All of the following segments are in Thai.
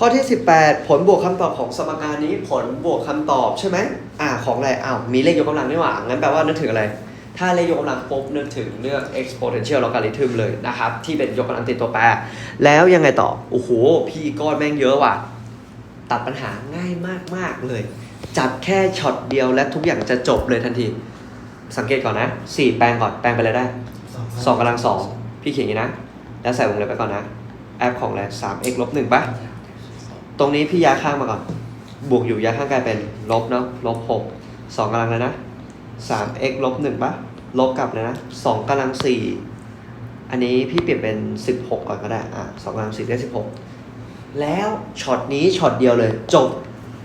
ข้อที่ 18 ผลบวกคำตอบของสมการนี้ผลบวกคำตอบใช่ไหมอ่าของอะไรอ้าวมีเลขยกกำลังนี่หว่างั้นแปลว่านึกถึงอะไร ถ้าเลขยกกำลังปุ๊บนึกถึงเรื่อง exponential logarithm เลยนะครับ ที่เป็นยกกำลังติดตัวแปร แล้วยังไงต่อ โอ้โห พี่ก้อนแม่งเยอะว่ะ ตัดปัญหาง่ายมาก ๆ เลย จับแค่ช็อตเดียวและทุกอย่างจะจบเลยทันที สังเกตก่อนนะ 4 แปลงก่อนแปลงไปเลยได้สองกำลังสองพี่เขียนอย่างนี้นะ แล้วใส่วงเล็บไปก่อนนะแอปของอะไรสาม x ลบหนึ่งปะ ตรงนี้พี่ยาข้างมาก่อน บวกอยู่ยาข้างกลายเป็นลบเนาะลบหกสองกำลังเลยนะสาม x ลบหนึ่งปะลบกลับเลยนะสองกำลังสี่อันนี้พี่เปลี่ยนเป็นสิบหกก่อนก็ได้อะสองกำลังสี่ได้สิบหกแล้วช็อตนี้ช็อตเดียวเลย จบ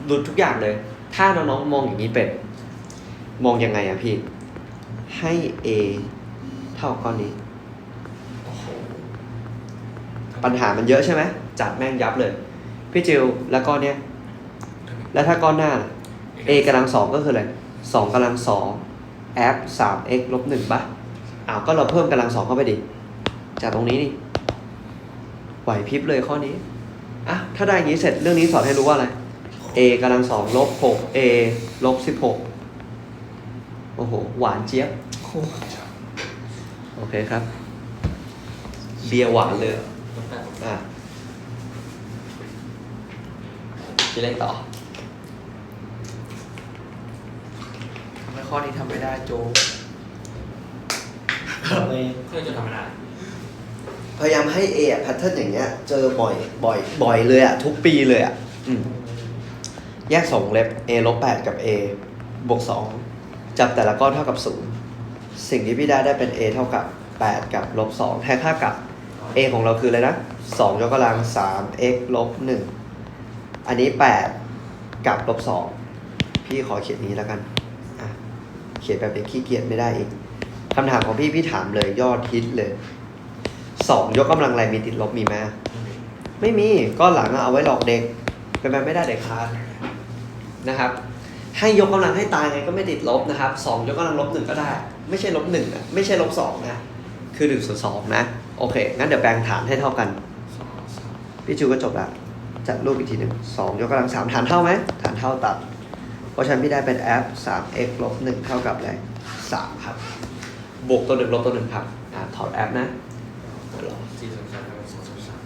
หลุดทุกอย่างเลย ถ้าน้องๆมองอย่างนี้เป็น มองยังไงอะพี่ ให้ a เท่าก้อนนี้ ปัญหามันเยอะใช่ไหมจัดแม่งยับเลย พี่จิวแล้วก้อนเนี้ย แล้วถ้าก้อนหน้า a กำลังสองก็คืออะไรสองกำลังสองแอปสาม x ลบหนึ่งปะอ้าวก็เราเพิ่มกำลังสองเข้าไปดิ จากตรงนี้นี่ไหวพริบเลยข้อนี้อะถ้าได้อย่างนี้เสร็จเรื่องนี้สอนให้รู้ว่าอะไร a กำลังสองลบหก a ลบสิบหกโอ้โห หวานเจี๊ยบ โอเคครับ เบียร์หวานเลย อะ คิดอะไรต่อทำไมข้อนี้ทำไม่ได้โจเครื่องจะทำไม่ได้พยายามให้ A อะแพทเทิร์นอย่างเงี้ย เจอบ่อยบ่อยบ่อยเลยอะทุกปีเลยอะอืมแยกสองเล็บ A ลบแปดกับ A บวกสองจับแต่ละก้อนเท่ากับศูนย์สิ่งที่พี่ได้ได้เป็น A เท่ากับแปดกับลบสองแทนค่ากับ A ของเราคืออะไรนะสองยกกำลังสาม x ลบหนึ่ง อันนี้แปดกับลบสองพี่ขอเขียนนี้แล้วกันอะเขียนแบบเป็นขี้เกียจไม่ได้อีกคำถามของพี่พี่ถามเลยยอดฮิตเลยสองยกกำลังอะไรมีติดลบมีไหมไม่มีก้อนหลังอะเอาไว้หลอกเด็กเป็นไปไม่ได้เด็กขาดนะครับ ให้ยกกำลังให้ตายไงก็ไม่ติดลบนะครับสองยกกำลังลบหนึ่งก็ได้ ไม่ใช่ลบหนึ่งนะไม่ใช่ลบสองนะคือหนึ่งส่วนสองนะ โอเค งั้นเดี๋ยวแปลงฐานให้เท่ากัน พี่จูก็จบละ จัดรูปอีกทีหนึ่งสองยกกำลังสามฐานเท่าไหมฐานเท่าตัด เพราะฉะนั้นพี่ได้เป็น f 3 x ลบหนึ่งเท่ากับอะไรสามครับ บวกตัวหนึ่งลบตัวหนึ่งครับอ่าถอด f นะเดี๋ยวรอสี่ส่วนสามกับสองส่วนสาม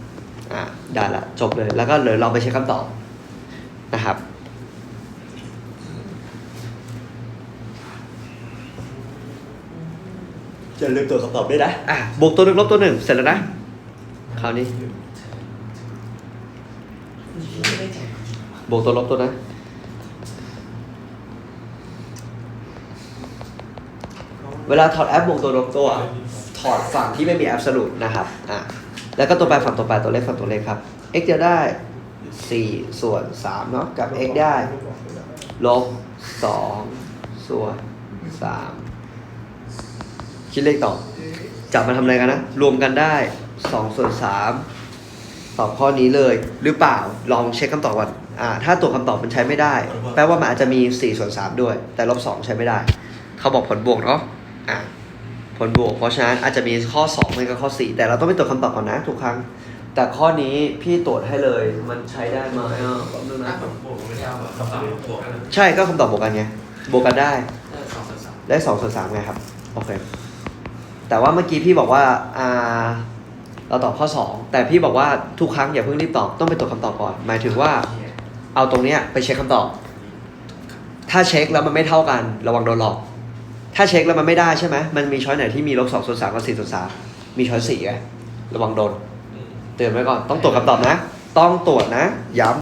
อะได้ละจบเลยแล้วก็เลยลองไปเช็คคำตอบนะครับจะลืมตัวคำตอบด้วยนะอะบวกตัวหนึ่งลบตัวหนึ่งเสร็จแล้วนะคราวนี้ บวกตัวลบตัวนะเวลาถอดแอปบวกตัวลบตัว ถอดฝั่งที่ไม่มีแอบสูตนะครับอะแล้วก็ตัวแปรฝั่งตัวแปรตัวเลขฝั่งตัวเลขครับ x จะได้ 4 ส่วน3เนาะกับ x ได้ลบ 2 ส่วน 3 คิดเลขต่อ จับมาทำอะไรกันนะ รวมกันได้ 2 ส่วน 3 ตอบข้อนี้เลย หรือเปล่าลองเช็คคำตอบก่อนอ่าถ้าตัวคำตอบมันใช้ไม่ได้ แปลว่ามันอาจจะมี4ส่วน3ด้วย แต่ลบ2ใช้ไม่ได้ เขาบอกผลบวกเนาะอะผลบวก เพราะฉะนั้นอาจจะมีข้อ2ไม่ก็ข้อ 4 แต่เราต้องไปตรวจคำตอบก่อนนะทุกครั้ง แต่ข้อนี้พี่ตรวจให้เลยมันใช้ได้ไหมอะแป๊บนึงถ้านะผมบวกไม่ได้แบบสามบวกกันใช่ก็คำตอบบวกกันไงบวกกันได้ได้สองส่วนสามได้สองส่วนสามไงครับโอเคแต่ว่าเมื่อกี้พี่บอกว่าอ่า เราตอบข้อ 2 แต่พี่บอกว่าทุกครั้งอย่าเพิ่งรีบตอบต้องไปตรวจคำตอบก่อน หมายถึงว่า เอาตรงเนี้ยไปเช็คคำตอบ ถ้าเช็คแล้วมันไม่เท่ากันระวังโดนหลอก ถ้าเช็คแล้วมันไม่ได้ใช่ไหมมันมีช้อยไหนที่มีลบสองส่วนสามกับสี่ส่วนสามมีช้อยสี่ไงระวังโดนเตือนไว้ก่อนต้องตรวจคำตอบนะ ต้องตรวจนะย้ำ